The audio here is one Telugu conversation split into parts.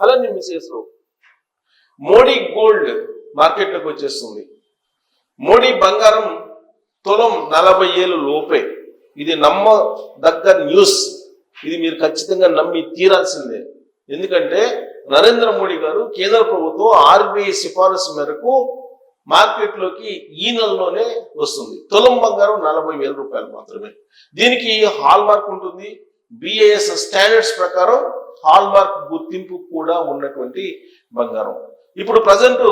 అలానే మిసెస్ మోడీ గోల్డ్ మార్కెట్లోకి వచ్చేస్తుంది. మోడీ బంగారం తులం నలభై ఏళ్ళు లోపే. ఇది నమ్మదగ్గ న్యూస్. ఇది మీరు ఖచ్చితంగా నమ్మి తీరాల్సిందే. ఎందుకంటే నరేంద్ర మోడీ గారు కేంద్ర ప్రభుత్వం ఆర్బీఐ సిఫారసు మేరకు మార్కెట్లోకి ఈ నెలలోనే వస్తుంది. తులం బంగారం నలభై వేల రూపాయలు మాత్రమే. దీనికి హాల్ మార్క్ ఉంటుంది. బిఏఎస్ స్టాండర్డ్స్ ప్రకారం హాల్ మార్క్ గుర్తింపు కూడా ఉన్నటువంటి బంగారం. ఇప్పుడు ప్రజెంట్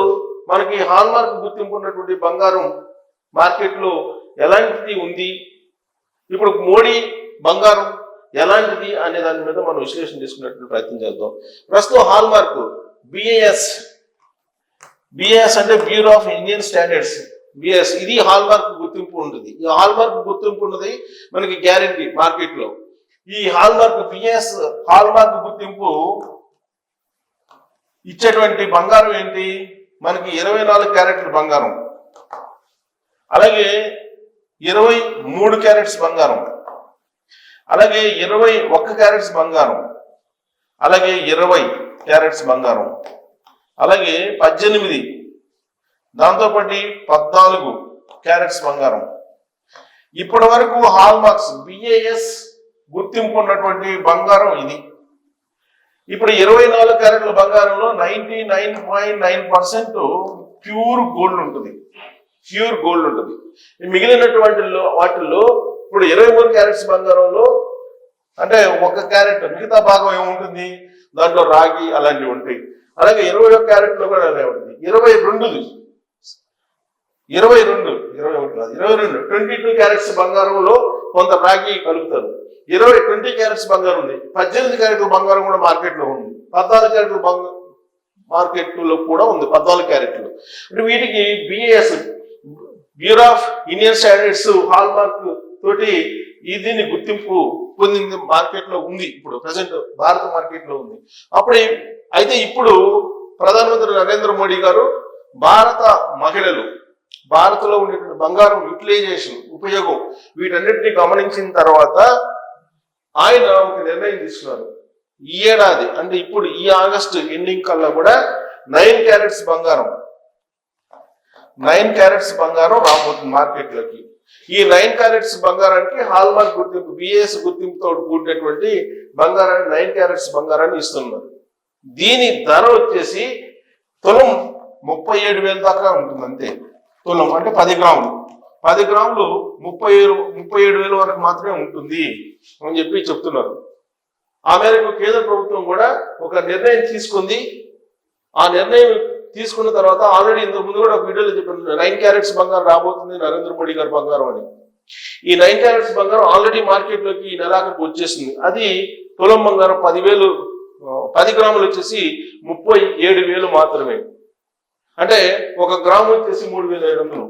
మనకి హాల్ మార్క్ గుర్తింపు ఉన్నటువంటి బంగారం మార్కెట్లో ఎలాంటిది ఉంది? ఇప్పుడు మోడీ బంగారం ఎలాంటిది అనే దాని మీద మనం విశ్లేషణ చేసుకునేటువంటి ప్రయత్నం చేద్దాం. ప్రస్తుతం హాల్ మార్క్ బిఏఎస్ బిఏఎస్ అంటే bureau of Indian standards BS ఇది హాల్ మార్క్ గుర్తింపు ఉంటుంది. ఈ హాల్ మార్క్ గుర్తింపు ఉన్నది మనకి గ్యారంటీ మార్కెట్లో ఈ hallmark hallmark hallmark గుర్తింపు ఇచ్చేటువంటి బంగారం ఏంటి? మనకి ఇరవై నాలుగు క్యారెట్లు బంగారం. అలాగే ఇరవై మూడు క్యారెట్స్ బంగారం. అలాగే ఇరవై ఒక్క క్యారెట్స్ బంగారం. అలాగే ఇరవై క్యారెట్స్ బంగారం. అలాగే పద్దెనిమిది దాంతోపాటు పద్నాలుగు క్యారెట్స్ బంగారం. ఇప్పటి వరకు హాల్ మార్క్స్ బిఏఎస్ గుర్తింపు ఉన్నటువంటి బంగారం ఇది. ఇప్పుడు ఇరవై నాలుగు క్యారెట్ల బంగారంలో ninety nine point nine percent pure gold ఉంటుంది. ప్యూర్ గోల్డ్ ఉంటుంది. మిగిలినటువంటి వాటిల్లో ఇప్పుడు ఇరవై మూడు క్యారెట్స్ బంగారంలో అంటే ఒక క్యారెట్ మిగతా భాగం ఏముంటుంది? దాంట్లో రాగి అలాంటివి ఉంటాయి. అలాగే ఇరవై ఒక క్యారెట్లో కూడా అదే ఉంటుంది. ఇరవై రెండుది ఇరవై రెండు ఇరవై ఒకటి కాదు ఇరవై రెండు. ట్వంటీ టూ క్యారెట్స్ బంగారంలో కొంత రాగి కలుపుతారు. ఇరవై ట్వంటీ క్యారెట్స్ బంగారం ఉంది. పద్దెనిమిది క్యారెట్ల బంగారం కూడా మార్కెట్లో ఉంది. పద్నాలుగు క్యారెట్ల బంగారం మార్కెట్లో కూడా ఉంది. పద్నాలుగు క్యారెట్లు. అంటే వీటికి BAS bureau of Indian standards hallmark తోటి ఈ దీన్ని గుర్తింపు పొందింది మార్కెట్లో ఉంది ఇప్పుడు. ప్రజెంట్ భారత మార్కెట్లో ఉంది. అప్పుడే అయితే ఇప్పుడు ప్రధానమంత్రి నరేంద్ర మోడీ గారు భారత మహిళలు భారత్లో ఉండేటువంటి బంగారం యూటిలైజేషన్ ఉపయోగం వీటన్నిటిని గమనించిన తర్వాత ఆయన ఒక నిర్ణయం తీసుకున్నారు. ఈ ఏడాది అంటే ఇప్పుడు ఈ ఆగస్టు ఎండింగ్ కల్లా కూడా నైన్ క్యారెట్స్ బంగారం. నైన్ క్యారెట్స్ బంగారం రాబోతుంది మార్కెట్లోకి. ఈ నైన్ క్యారెట్స్ బంగారానికి హాల్ మార్క్ గుర్తింపు బిఎస్ గుర్తింపుతో కూడినటువంటి బంగారాన్ని నైన్ క్యారెట్స్ బంగారాన్ని ఇస్తున్నారు. దీని ధర వచ్చేసి తులం ముప్పై ఏడు వేల దాకా ఉంటుంది అంతే. తులం అంటే పది గ్రాములు. పది గ్రాములు ముప్పై ఏడు ముప్పై ఏడు వేల వరకు మాత్రమే ఉంటుంది అని చెప్పి చెప్తున్నారు. ఆ మేరకు కేంద్ర ప్రభుత్వం కూడా ఒక నిర్ణయం తీసుకుంది. ఆ నిర్ణయం తీసుకున్న తర్వాత ఆల్రెడీ ఇంతకు ముందు కూడా ఒక వీడియోలో చెప్పాను నైన్ క్యారెట్స్ బంగారం రాబోతుంది నరేంద్ర మోడీ గారి బంగారం అని. ఈ నైన్ క్యారెట్స్ బంగారం ఆల్రెడీ మార్కెట్లోకి ఈ నెలాఖరికి వచ్చేసింది. అది తులం బంగారం పదివేలు పది గ్రాములు వచ్చేసి ముప్పై ఏడు వేలు మాత్రమే. అంటే ఒక గ్రాము వచ్చేసి మూడు వేల ఏడు వందలు.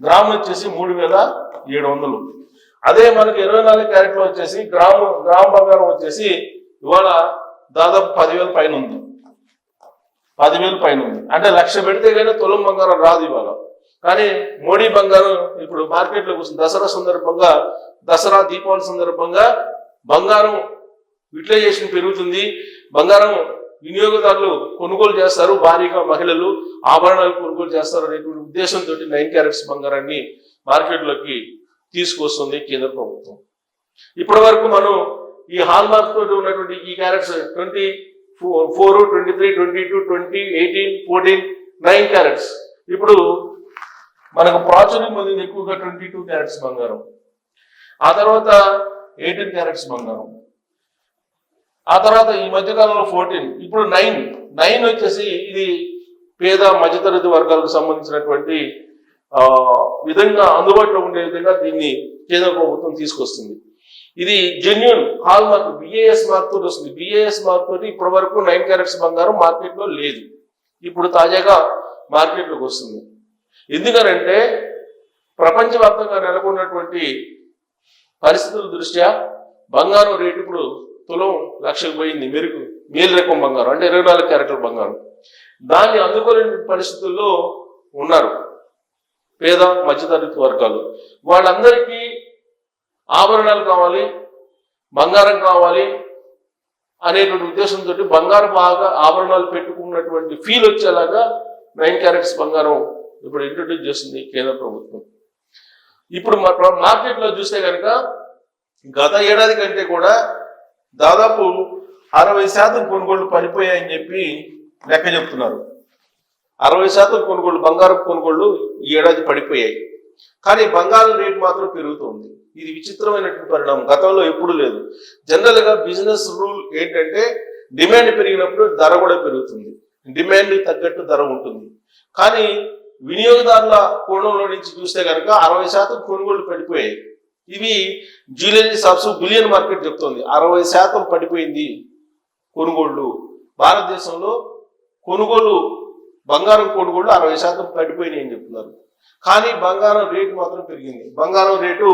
గ్రాము వచ్చేసి మూడు వేల ఏడు వందలు. అదే మనకి ఇరవై నాలుగు క్యారెట్లు వచ్చేసి గ్రాము గ్రామ బంగారం వచ్చేసి ఇవాళ దాదాపు పదివేల పైన ఉంది. పదివేల పైన ఉంది. అంటే లక్ష పెడితే కానీ తులం బంగారం రాదు ఇవాళ. కానీ మోడీ బంగారం ఇప్పుడు మార్కెట్లోకి వస్తుంది దసరా సందర్భంగా దసరా దీపావళి సందర్భంగా బంగారం యూటిలైజేషన్ పెరుగుతుంది. బంగారం వినియోగదారులు కొనుగోలు చేస్తారు భారీగా మహిళలు ఆభరణాలు కొనుగోలు చేస్తారు అనేటువంటి ఉద్దేశంతో నైన్ క్యారెట్స్ బంగారాన్ని మార్కెట్లోకి తీసుకొస్తుంది కేంద్ర ప్రభుత్వం. ఇప్పటి వరకు మనం ఈ హాల్ మార్క్ తోటి ఉన్నటువంటి ఈ carats twenty four twenty three twenty two twenty eighteen fourteen nine carats. ఇప్పుడు మనకు ప్రాచుర్యం పొందింది ఎక్కువగా ట్వంటీ టూ క్యారెట్స్ బంగారం. ఆ తర్వాత ఎయిటీన్ క్యారెట్స్ బంగారం. ఆ తర్వాత ఈ మధ్యకాలంలో ఫోర్టీన్ ఇప్పుడు నైన్. నైన్ వచ్చేసి ఇది పేద మధ్యతరగతి వర్గాలకు సంబంధించినటువంటి ఆ విధంగా అందుబాటులో ఉండే విధంగా దీన్ని కేంద్ర ప్రభుత్వం తీసుకొస్తుంది. ఇది genuine hallmark BAS mark వస్తుంది. బిఏఎస్ మార్క్ తోటి ఇప్పటి వరకు నైన్ క్యారెట్స్ బంగారం మార్కెట్లో లేదు. ఇప్పుడు తాజాగా మార్కెట్లోకి వస్తుంది. ఎందుకనంటే ప్రపంచవ్యాప్తంగా నెలకొన్నటువంటి పరిస్థితుల దృష్ట్యా బంగారం రేటు ఇప్పుడు తులం లక్షకు పోయింది మెరుగు మేలు రకం బంగారం అంటే ఇరవై నాలుగు క్యారెట్ల బంగారం. దాన్ని అందుకోలేని పరిస్థితుల్లో ఉన్నారు పేద మధ్యతరగతి వర్గాలు. వాళ్ళందరికీ ఆభరణాలు కావాలి బంగారం కావాలి అనేటువంటి ఉద్దేశంతో బంగారు బాగా ఆభరణాలు పెట్టుకున్నటువంటి ఫీల్ వచ్చేలాగా నైన్ క్యారెట్స్ బంగారం ఇప్పుడు ఇంట్రొడ్యూస్ చేస్తుంది కేంద్ర ప్రభుత్వం. ఇప్పుడు మార్కెట్లో చూస్తే కనుక గత ఏడాది కంటే కూడా దాదాపు అరవై శాతం కొనుగోళ్ళు పడిపోయాయని చెప్పి లెక్క చెప్తున్నారు. అరవై శాతం కొనుగోళ్ళు బంగారం కొనుగోళ్ళు ఈ ఏడాది పడిపోయాయి. కానీ బంగారం రేటు మాత్రం పెరుగుతుంది. ఇది విచిత్రమైనటువంటి పరిణామం. గతంలో ఎప్పుడూ లేదు. జనరల్గా బిజినెస్ రూల్ ఏంటంటే డిమాండ్ పెరిగినప్పుడు ధర కూడా పెరుగుతుంది. డిమాండ్ తగ్గట్టు ధర ఉంటుంది. కానీ వినియోగదారుల కోణంలో నుంచి చూస్తే కనుక అరవై శాతం కొనుగోళ్ళు పడిపోయాయి. ఇవి జ్యువెలరీ షాప్స్ బిలియన్ మార్కెట్ చెప్తోంది. అరవై శాతం పడిపోయింది కొనుగోళ్ళు భారతదేశంలో కొనుగోలు బంగారం కొనుగోళ్ళు అరవై శాతం పడిపోయినాయి అని చెప్తున్నారు. కానీ బంగారం రేటు మాత్రం పెరిగింది. బంగారం రేటు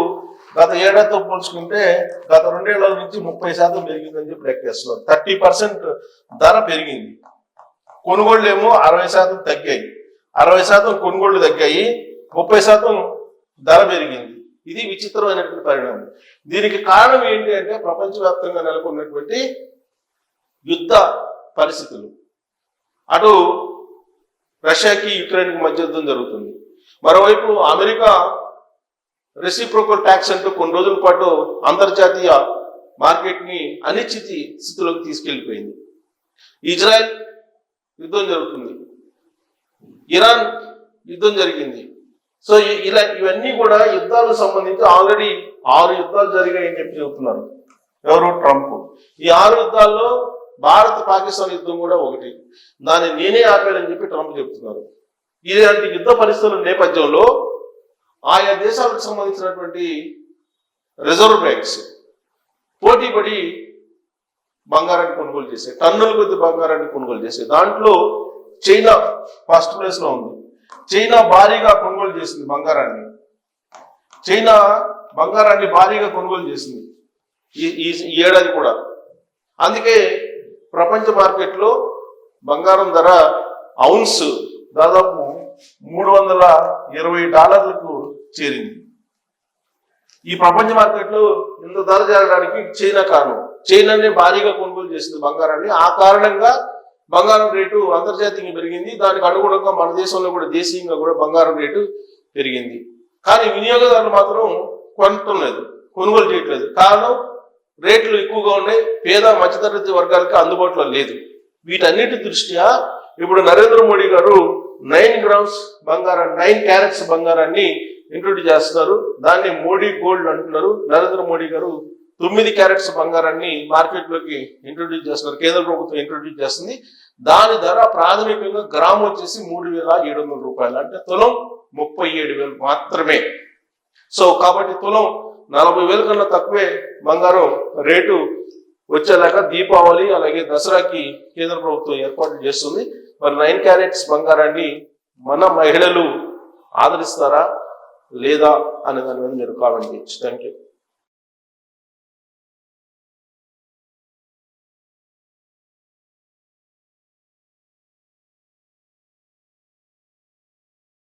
గత ఏడాదితో పోల్చుకుంటే గత రెండేళ్ళ నుంచి ముప్పై శాతం పెరిగిందని చెప్పి లెక్కేస్తున్నారు థర్టీ పర్సెంట్ ధర పెరిగింది. కొనుగోళ్ళు ఏమో అరవై శాతం తగ్గాయి. అరవై శాతం కొనుగోళ్ళు తగ్గాయి. ముప్పై శాతం ధర పెరిగింది. ఇది విచిత్రమైనటువంటి పరిణామం. దీనికి కారణం ఏంటి అంటే ప్రపంచవ్యాప్తంగా నెలకొన్నటువంటి యుద్ధ పరిస్థితులు. అటు రష్యాకి యుక్రెయిన్కి మధ్య యుద్ధం జరుగుతుంది. మరోవైపు అమెరికా రెసిప్రోకల్ ట్యాక్స్ అంటూ కొన్ని రోజుల పాటు అంతర్జాతీయ మార్కెట్ని అనిశ్చితి స్థితిలోకి తీసుకెళ్ళిపోయింది ఇజ్రాయెల్ యుద్ధం జరుగుతుంది. ఇరాన్ యుద్ధం జరిగింది. సో ఇలా ఇవన్నీ కూడా యుద్ధాలకు సంబంధించి ఆల్రెడీ ఆరు యుద్ధాలు జరిగాయని చెప్పి చెబుతున్నారు. ఎవరు? ట్రంప్. ఈ ఆరు యుద్ధాల్లో భారత్ పాకిస్తాన్ యుద్ధం కూడా ఒకటి. దాన్ని నేనే ఆపానని చెప్పి ట్రంప్ చెప్తున్నారు ఇలాంటి యుద్ధ పరిస్థితుల నేపథ్యంలో ఆయా దేశాలకు సంబంధించినటువంటి రిజర్వ్ బ్యాంక్స్ పోటీ పడి బంగారాన్ని కొనుగోలు చేసే టన్నుల కొద్ది బంగారాన్ని కొనుగోలు చేసే దాంట్లో చైనా ఫస్ట్ ప్లేస్లో ఉంది. చైనా భారీగా కొనుగోలు చేసింది బంగారాన్ని. చైనా బంగారాన్ని భారీగా కొనుగోలు చేసింది. ఈ ఈ- ఏడాది కూడా. అందుకే ప్రపంచ మార్కెట్లో బంగారం ధర ఔన్స్ దాదాపు మూడు వందల ఇరవై డాలర్లకు చేరింది. ఈ ప్రపంచ మార్కెట్లో ఇంత ధర జరగడానికి చైనా కారణం. చైనానే భారీగా కొనుగోలు చేసింది బంగారాన్ని. ఆ కారణంగా బంగారం రేటు అంతర్జాతీయంగా పెరిగింది. దానికి అనుగుణంగా మన దేశంలో కూడా దేశీయంగా కూడా బంగారం రేటు పెరిగింది. కానీ వినియోగదారులు మాత్రం కొనటం లేదు కొనుగోలు చేయట్లేదు. కారణం రేట్లు ఎక్కువగా ఉన్నాయి. పేద మధ్యతరగతి వర్గాలకి అందుబాటులో లేదు. వీటన్నిటి దృష్ట్యా ఇప్పుడు నరేంద్ర మోడీ గారు నైన్ గ్రామ్స్ బంగారం నైన్ క్యారెట్స్ బంగారాన్ని ఇంట్రొడ్యూస్ చేస్తున్నారు. దాన్ని మోడీ గోల్డ్ అంటున్నారు. నరేంద్ర మోడీ గారు తొమ్మిది క్యారెట్స్ బంగారాన్ని మార్కెట్లోకి ఇంట్రొడ్యూస్ చేస్తున్నారు. కేంద్ర ప్రభుత్వం ఇంట్రొడ్యూస్ చేస్తుంది. దాని ధర ప్రాథమికంగా గ్రామ్ వచ్చేసి మూడు వేల ఏడు వందల రూపాయలు. అంటే తులం ముప్పై ఏడు వేలు మాత్రమే. సో కాబట్టి తులం నలభై వేల కన్నా తక్కువే బంగారం రేటు వచ్చేలాగా దీపావళి అలాగే దసరాకి కేంద్ర ప్రభుత్వం ఏర్పాటు చేస్తుంది. మరి నైన్ క్యారెట్స్ బంగారాన్ని మన మహిళలు ఆదరిస్తారా లేదా అనే దాని మీద మీరు కామెంట్ చేయొచ్చు. Thank you